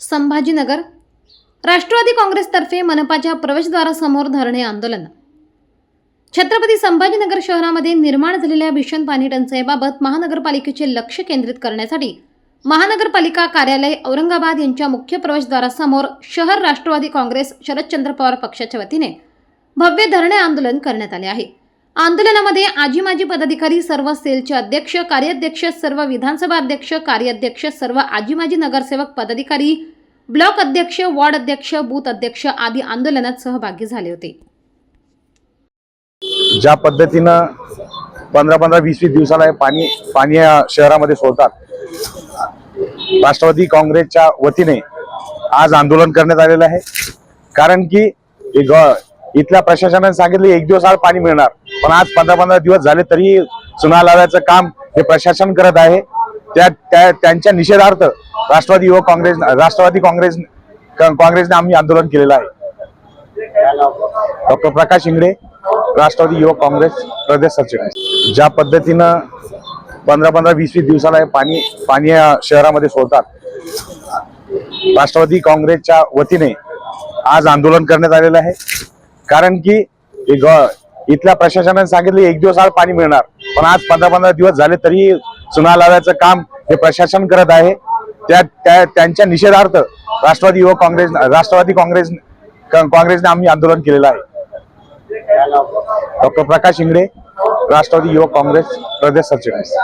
संभाजीनगर. राष्ट्रवादी काँग्रेसतर्फे मनपाच्या प्रवेशद्वारासमोर धरणे आंदोलन. छत्रपती संभाजीनगर शहरामध्ये निर्माण झालेल्या भीषण पाणी टंचाईबाबत महानगरपालिकेचे लक्ष केंद्रित करण्यासाठी महानगरपालिका कार्यालय औरंगाबाद यांच्या मुख्य प्रवेशद्वारासमोर शहर राष्ट्रवादी काँग्रेस शरदचंद्र पवार पक्षाच्या वतीने भव्य धरणे आंदोलन करण्यात आले आहे. आंदोलनामध्ये आजी माजी पदाधिकारी सर्व सेलचे अध्यक्ष कार्याध्यक्ष सर्व विधानसभा अध्यक्ष कार्याध्यक्ष सर्व आजी माजी नगरसेवक पदाधिकारी ब्लॉक अध्यक्ष वॉर्ड अध्यक्ष बूथ अध्यक्ष आदी आंदोलनात सहभागी झाले होते. ज्या पद्धतीनं पंधरा पंधरा वीस वीस दिवसाला पाणी पाणी शहरामध्ये सोडतात राष्ट्रवादी काँग्रेसच्या वतीने आज आंदोलन करण्यात आलेलं आहे. कारण की इथल्या प्रशासनाने सांगितले एक दिवस आड पाणी मिळणार. पण आज पंधरा पंधरा दिवस झाले तरी चुना लावायचं काम हे प्रशासन करत आहे. त्या त्या- त्यांच्या निषेधार्थ राष्ट्रवादी युवक काँग्रेस राष्ट्रवादी काँग्रेस काँग्रेसने आम्ही आंदोलन केलेलं आहे. डॉक्टर प्रकाश इंगडे राष्ट्रवादी युवक काँग्रेस प्रदेश सचिव. ज्या पद्धतीनं पंधरा पंधरा वीस वीस दिवसाला पाणी पाणी या शहरामध्ये सोडतात राष्ट्रवादी काँग्रेसच्या वतीने आज आंदोलन करण्यात आलेलं आहे. कारण की ग- इथल्या प्रशासनाने सांगितले एक दिवस आज पाणी मिळणार. पण आज पंधरा पंधरा दिवस झाले तरी चुना लावायचं काम हे प्रशासन करत आहे. त्या त्या- त्यांच्या निषेधार्थ राष्ट्रवादी युवक काँग्रेस राष्ट्रवादी काँग्रेस काँग्रेसने आम्ही आंदोलन केलेलं आहे. डॉक्टर प्रकाश इंगडे राष्ट्रवादी युवक काँग्रेस प्रदेश सरचिटणीस